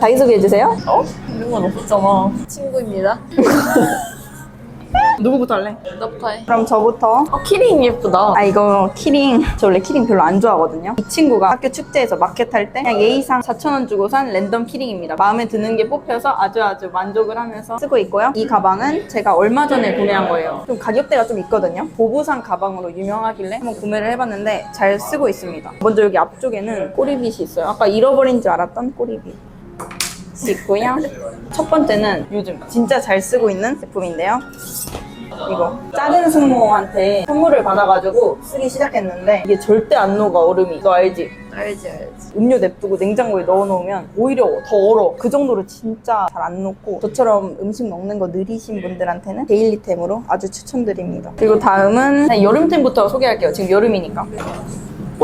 자기소개해주세요. 어? 이런 건 없었잖아. 친구입니다. 누구부터 할래? 너부터 해. 그럼 저부터. 어, 키링 예쁘다. 아 이거 키링 저 원래 키링 별로 안 좋아하거든요 이 친구가 학교 축제에서 마켓 할 때 그냥 예의상 4,000원 주고 산 랜덤 키링입니다 마음에 드는 게 뽑혀서 아주 아주 만족을 하면서 쓰고 있고요 이 가방은 제가 얼마 전에 구매한 거예요 좀 가격대가 좀 있거든요 보부상 가방으로 유명하길래 한번 구매를 해봤는데 잘 쓰고 있습니다 먼저 여기 앞쪽에는 꼬리빗이 있어요 아까 잃어버린 줄 알았던 꼬리빗 있고요. 첫 번째는 요즘 진짜 잘 쓰고 있는 제품인데요. 이거. 작은 숙모한테 선물을 받아가지고 쓰기 시작했는데 이게 절대 안 녹아 얼음이. 너 알지? 알지, 알지. 음료 냅두고 냉장고에 넣어놓으면 오히려 더 얼어. 그 정도로 진짜 잘 안 녹고 저처럼 음식 먹는 거 느리신 분들한테는 데일리템으로 아주 추천드립니다. 그리고 다음은 여름템부터 소개할게요. 지금 여름이니까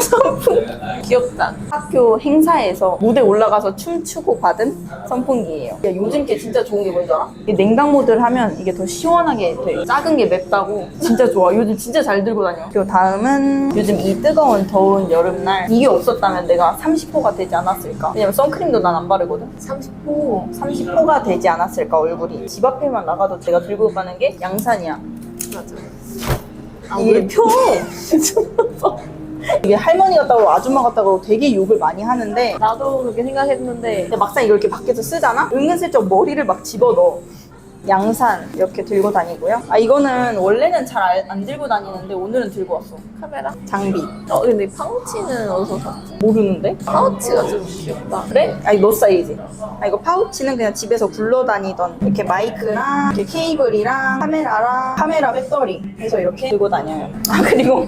선풍기 귀엽다. 학교 행사에서 무대 올라가서 춤추고 받은 선풍기예요. 야, 요즘 게 진짜 좋은 게 뭔지 알아? 이 냉각 모드를 하면 이게 더 시원하게 돼. 작은 게 맵다고 진짜 좋아. 요즘 진짜 잘 들고 다녀. 그리고 다음은 요즘 이 뜨거운 더운 여름날 이게 없었다면 내가 30호가 되지 않았을까? 왜냐면 선크림도 난 안 바르거든. 30호. 30호가 되지 않았을까 얼굴이. 집 앞에만 나가도 제가 들고 가는 게 양산이야. 맞아. 아, 이게 표 이게 할머니 같다고 아줌마 같다고 되게 욕을 많이 하는데 나도 그렇게 생각했는데. 근데 막상 이걸 이렇게 밖에서 쓰잖아? 은근슬쩍 머리를 막 집어넣어. 양산 이렇게 들고 다니고요. 아 이거는 원래는 잘 안 들고 다니는데 오늘은 들고 왔어. 카메라. 장비. 어, 근데 파우치는 어디서 샀지? 모르는데? 파우치가 좀 귀엽다. 그래? 아 이거 너 사이즈. 아 이거 파우치는 그냥 집에서 굴러다니던 이렇게 마이크랑 이렇게 케이블이랑 카메라랑 카메라 배터리 해서 이렇게 들고 다녀요. 아 그리고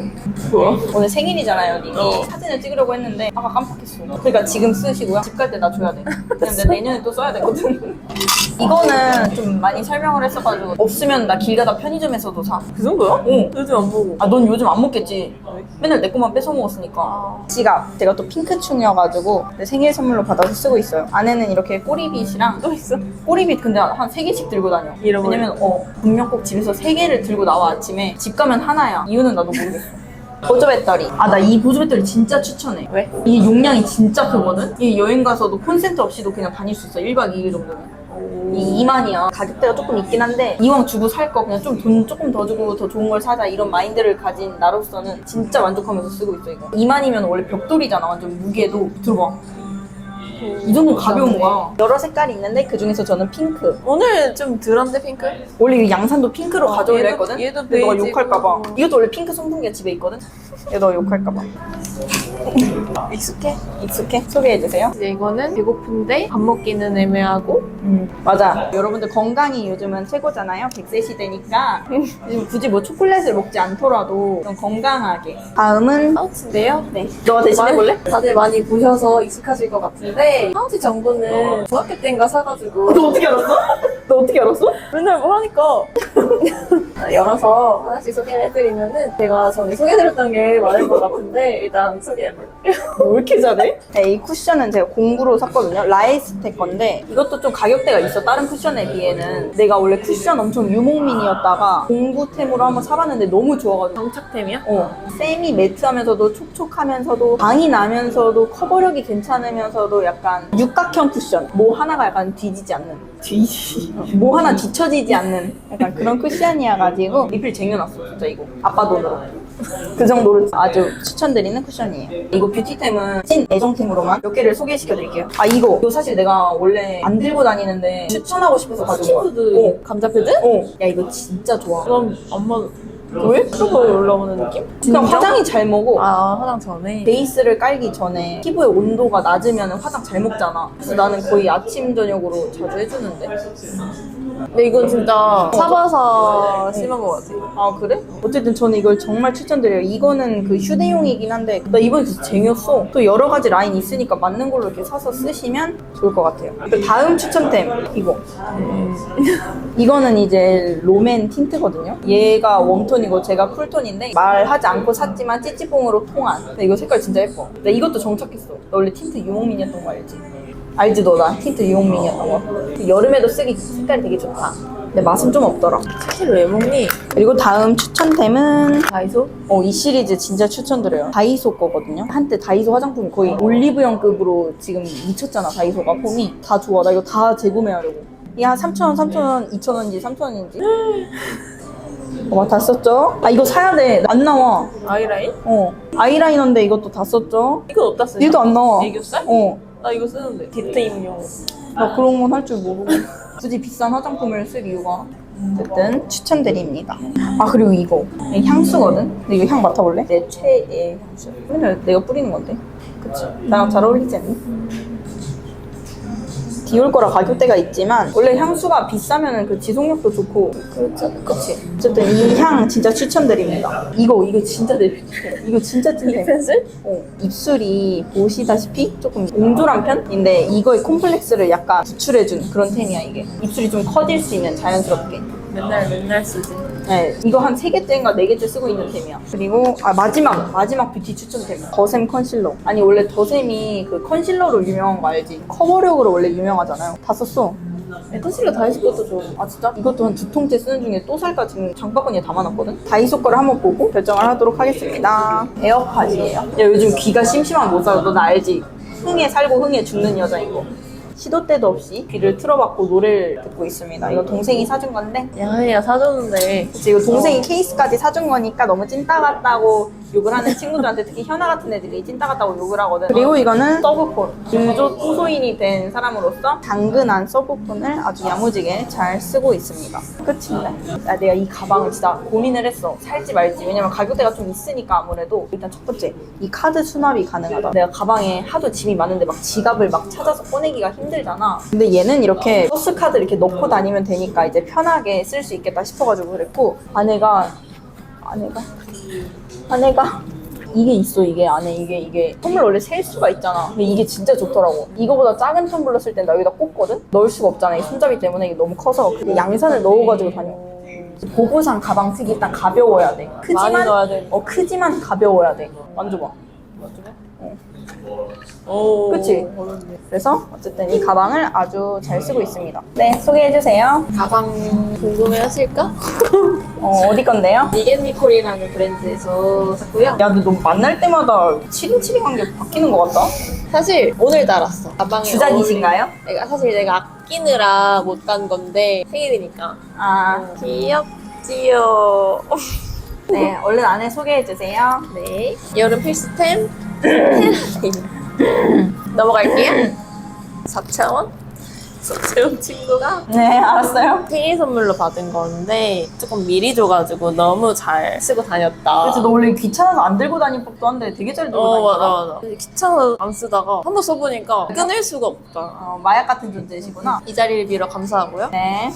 뭐야? 오늘 생일이잖아요, 님이. 사진을 찍으려고 했는데 아까 깜빡했어. 그러니까 지금 쓰시고요. 집 갈 때 나 줘야 돼. 근데 내년에 또 써야 되거든. 이거는 좀 많이 설명을 했어가지고 없으면 나 길 가다 편의점에서도 사. 그 정도야? 응. 요즘 안 보고. 아, 넌 요즘 안 먹겠지? 맨날 내 것만 뺏어 먹었으니까. 아. 지갑. 제가 또 핑크충이어가지고 내 생일 선물로 받아서 쓰고 있어요. 안에는 이렇게 꼬리빗이랑 또 있어? 꼬리빗 근데 한 세 개씩 들고 다녀. 잃어버려. 왜냐면 어 분명 꼭 집에서 세 개를 들고 나와 아침에 집 가면 하나야. 이유는 나도 모르겠어. 보조 배터리. 아 나 이 보조 배터리 진짜 추천해. 왜? 이게 용량이 진짜 크거든. 이 여행 가서도 콘센트 없이도 그냥 다닐 수 있어. 1박 2일 정도면. 이 2만이야. 가격대가 조금 있긴 한데 이왕 주고 살 거 그냥 좀 돈 조금 더 주고 더 좋은 걸 사자 이런 마인드를 가진 나로서는 진짜 만족하면서 쓰고 있어 이거. 2만이면 원래 벽돌이잖아. 완전 무게도 들어봐. 이 정도 가벼운 거야. 여러 색깔이 있는데 그 중에서 저는 핑크. 오늘 좀 덜한데 핑크? 원래 이 양산도 핑크로 어, 가져오려 얘도- 했거든? 얘도 근데 너가 베이지고. 욕할까봐. 이것도 원래 핑크 선풍기가 집에 있거든? 얘 너 욕할까봐. 익숙해? 익숙해? 소개해 주세요. 이제 이거는 배고픈데 밥 먹기는 애매하고 음, 맞아. 여러분들 건강이 요즘은 최고잖아요. 100세 시대니까. 요즘 굳이 뭐 초콜릿을 먹지 않더라도 좀 건강하게. 다음은 파우치인데요. 네. 너가 대신해 볼래? 다들 많이 보셔서 익숙하실 것 같은데 파우치 정보는 중학교 때인가 사가지고 너 어떻게 알았어? 너 어떻게 알았어? 맨날 뭐 하니까 열어서 하나씩 소개를 해드리면은 제가 전에 소개해드렸던 게 많을 것 같은데 일단 소개해볼게요. 너왜 이렇게 잘해? 네, 이 쿠션은 제가 공구로 샀거든요. 라이스텍 건데 이것도 좀 가격대가 있어. 다른 쿠션에 비해는. 내가 원래 쿠션 엄청 유목민이었다가 공구템으로 한번 사봤는데 너무 좋아가지고 정착템이야? 어, 세미 매트하면서도 촉촉하면서도 광이 나면서도 커버력이 괜찮으면서도 약간 육각형 쿠션. 뭐 하나가 약간 뒤지지 않는. 뒤지. 뭐 하나 뒤처지지 않는 약간 그런 쿠션이어가지고 리필 쟁여놨어 진짜 이거. 아빠 돈으로. 그 정도로 아주 추천드리는 쿠션이에요. 이거 뷰티템은 찐 애정템으로만 몇 개를 소개시켜드릴게요. 아 이거. 이거 사실 내가 원래 안 들고 다니는데 추천하고 싶어서 가지고 왔어 스킨푸드 감자패드? 어. 야 이거 진짜 좋아. 그럼 엄마 왜? 크고 올라오는 느낌? 그냥 화장이 잘 먹어 아 화장 전에 베이스를 깔기 전에 피부의 온도가 낮으면 화장 잘 먹잖아. 그래서 나는 거의 아침 저녁으로 자주 해주는데. 근데 이건 진짜 사바사 심한 것 같아 아 그래? 어쨌든 저는 이걸 정말 추천드려요. 이거는 그 휴대용이긴 한데 나 이번에 진짜 쟁였어. 또 여러 가지 라인 있으니까 맞는 걸로 이렇게 사서 쓰시면 좋을 것 같아요. 그 다음 추천템 이거. 이거는 이제 롬앤 틴트거든요. 얘가 웜톤이고 제가 쿨톤인데 말하지 않고 샀지만 찌찌뽕으로 통한. 근데 이거 색깔 진짜 예뻐. 나 이것도 정착했어. 나 원래 틴트 유목민이었던 거 알지? 알지 너 나 틴트 유목민이었던 거. 여름에도 쓰기 색깔이 되게 좋다. 근데 맛은 좀 없더라. 사실 왜 먹니? 그리고 다음 추천템은 다이소? 어, 이 시리즈 진짜 추천드려요. 다이소 거거든요. 한때 다이소 화장품이 거의 올리브영급으로 지금 미쳤잖아, 다이소가. 폼이. 다 좋아. 나 이거 다 재구매하려고. 이게 한 3,000원, 3,000원, 2,000원인지 3,000원인지. 어, 다 썼죠? 아, 이거 사야 돼. 안 나와. 아이라인? 어. 아이라이너인데 이것도 다 썼죠? 이거 어디다 쓰냐? 얘도 안 나와. 애교살? 어. 나 이거 쓰는데 디트 입용 나 그런 건 할 줄 모르고. 굳이 비싼 화장품을 쓸 이유가. 어쨌든 추천드립니다. 아 그리고 이거 이게 향수거든. 근데 이거 향 맡아볼래? 내 최애 향수. 맨날 내가 뿌리는 건데. 그치? 나랑 잘 어울리지 않니? 디올 거라 가격대가 있지만 원래 향수가 비싸면은 그 지속력도 좋고 그렇죠. 그치. 어쨌든 이 향 진짜 추천드립니다. 이거 이거 진짜 내 이거 진짜 찐해 펜슬? 어, 입술이 보시다시피 조금 옹졸한 편인데 이거의 콤플렉스를 약간 구출해준 그런 템이야 이게. 입술이 좀 커질 수 있는 자연스럽게 맨날 맨날 쓰지. 네, 이거 한 3개째인가 4개째 쓰고 있는 템이야. 그리고 아 마지막 마지막 뷰티 추천템. 더샘 컨실러. 아니 원래 더샘이 그 컨실러로 유명한 거 알지? 커버력으로 원래 유명하잖아요. 다 썼어. 컨실러 다이소 것도 좋아. 아 진짜? 이것도 한 두 통째 쓰는 중에 또 살까? 지금 장바구니에 담아놨거든? 다이소 거를 한번 보고 결정을 하도록 하겠습니다. 에어팟이에요. 야 요즘 귀가 심심하면 못 살아 너나 알지? 흥에 살고 흥에 죽는 여자인 거 시도 때도 없이 귀를 틀어박고 노래를 듣고 있습니다. 이거 동생이 사준 건데. 야야 사줬는데. 그치, 이거 동생이 케이스까지 사준 거니까 너무 찐따 같다고 욕을 하는 친구들한테 특히 현아 같은 애들이 찐따 같다고 욕을 하거든. 그리고 이거는 서브폰. 중조 토소인이 된 사람으로서 당근한 서브폰을 아주 야무지게 잘 쓰고 있습니다. 끝입니다. 아, 내가 이 가방을 진짜 고민을 했어. 살지 말지. 왜냐면 가격대가 좀 있으니까 아무래도. 일단 첫 번째, 이 카드 수납이 가능하다. 내가 가방에 하도 짐이 많은데 막 지갑을 막 찾아서 꺼내기가 힘들잖아. 근데 얘는 이렇게 버스 카드 이렇게 넣고 다니면 되니까 이제 편하게 쓸 수 있겠다 싶어가지고 그랬고 아내가 아내가. 아내가. 이게 있어 이게. 안에 이게 이게. 텀블러 원래 셀 수가 있잖아. 근데 이게 진짜 좋더라고. 이거보다 작은 텀블러 쓸 땐 나 여기다 꽂거든? 넣을 수가 없잖아 이 손잡이 때문에. 이게 너무 커서. 근데 양산을 넣어가지고 다녀. 보부상 가방 특이 일단 가벼워야 돼. 많이 크지만 넣어야 돼. 어 크지만 가벼워야 돼. 만져봐 오 그치? 어렵네. 그래서 어쨌든 이 가방을 아주 잘 쓰고 있습니다 네 소개해주세요 가방 궁금해 하실까? 어, 어디 건데요? 이겐미콜이라는 브랜드에서 샀고요 야, 근데 너 만날 때마다 치링치링 한 게 바뀌는 것 같다? 사실 오늘 달았어 가방에 주작이신가요? 내가 사실 내가 아끼느라 못 간 건데 생일이니까 아, 귀엽지요 네, 얼른 안에 소개해주세요. 네 여름 필수템 헤라데이 넘어갈게요 4,000원? 소채운 친구가 네, 알았어요. 생일 선물로 받은 건데 조금 미리 줘가지고 너무 잘 쓰고 다녔다 그래서 너 원래 귀찮아서 안 들고 다닐 법도 한데 되게 잘 들고 어. 맞아 맞아 귀찮아서 안 쓰다가 한 번 써보니까 끊을 수가 없다 어, 마약 같은 존재시구나. 이 자리를 빌어 감사하고요 네.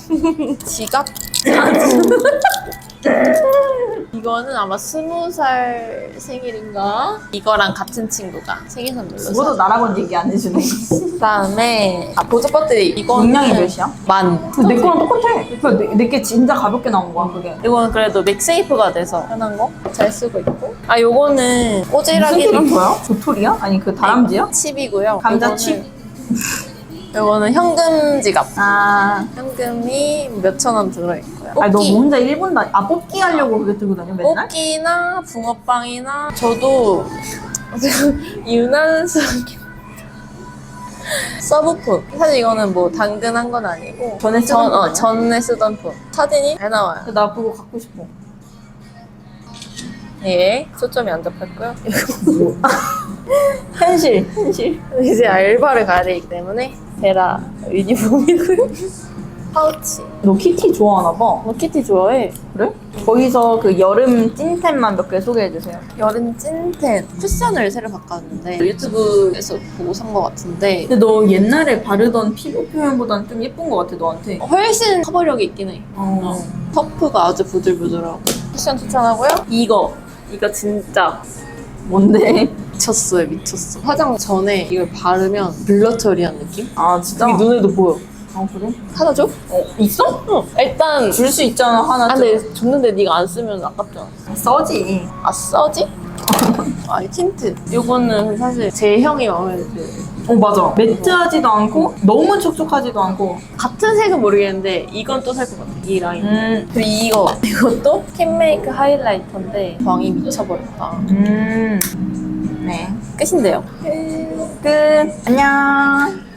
지갑 이거는 아마 스무 살 생일인가 이거랑 같은 친구가 생일 선물로 사. 나라고는 얘기 안 해주네. 그다음에 아 보조 배터리 이거는 용량이 몇이야? 만내 거랑 똑같아. 내게 진짜 가볍게 나온 거야, 그게. 이거는 그래도 맥세이프가 돼서 편한 거 잘 쓰고 있고 아 요거는 무슨 꼬질하기는 캐릭터야? 도토리야? 아니, 그 다람쥐야? 칩이고요 감자 요거는- 칩? 요거는 현금 지갑 아. 현금이 몇천 원 들어있고요 아니, 너뭐 뽑기. 혼자 일본 다니, 아, 뽑기 하려고 그게 들고 다녀, 맨날? 뽑기나 붕어빵이나 저도 유난스럽게 서브폰 사실 이거는 뭐 당근한 건 아니고 전에 쓰던 전, 거 어, 아니야? 전에 쓰던 폰 사진이 잘 나와요 나 그거 갖고 싶어. 예 초점이 안 잡혔고요 현실, 현실. 이제 알바를 가야 되기 때문에 베라 유니폼이고요 파우치 너 키티 좋아하나 봐. 너 키티 좋아해? 그래? 거기서 그 여름 찐템만 몇 개 소개해주세요. 여름 찐텐 쿠션을 새로 바꿨는데 유튜브에서 보고 산 것 같은데 근데 너 옛날에 바르던 피부 표현보다는 좀 예쁜 것 같아, 너한테. 훨씬 커버력이 있긴 해 어. 퍼프가 아주 부들부들하고 쿠션 추천하고요 이거 이거 진짜 뭔데? 미쳤어요 미쳤어 화장 전에 이걸 바르면 블러 처리한 느낌? 아, 진짜? 이게 눈에도 보여 아, 그래? 하나 줘? 어, 있어? 응 일단 줄 수 있잖아, 하나. 아 근데 줬는데 네가 안 쓰면 아깝잖아 써지. 아 써지? 아 틴트 요거는 사실 제 형이 마음에 들어요 어 맞아. 매트하지도 않고 너무 촉촉하지도 않고. 같은 색은 모르겠는데 이건 또 살 것 같아. 이 라인. 음. 그리고 이거 이것도 캔메이크 하이라이터인데 광이 미쳐버렸다. 음. 네. 끝인데요. 끝. 안녕.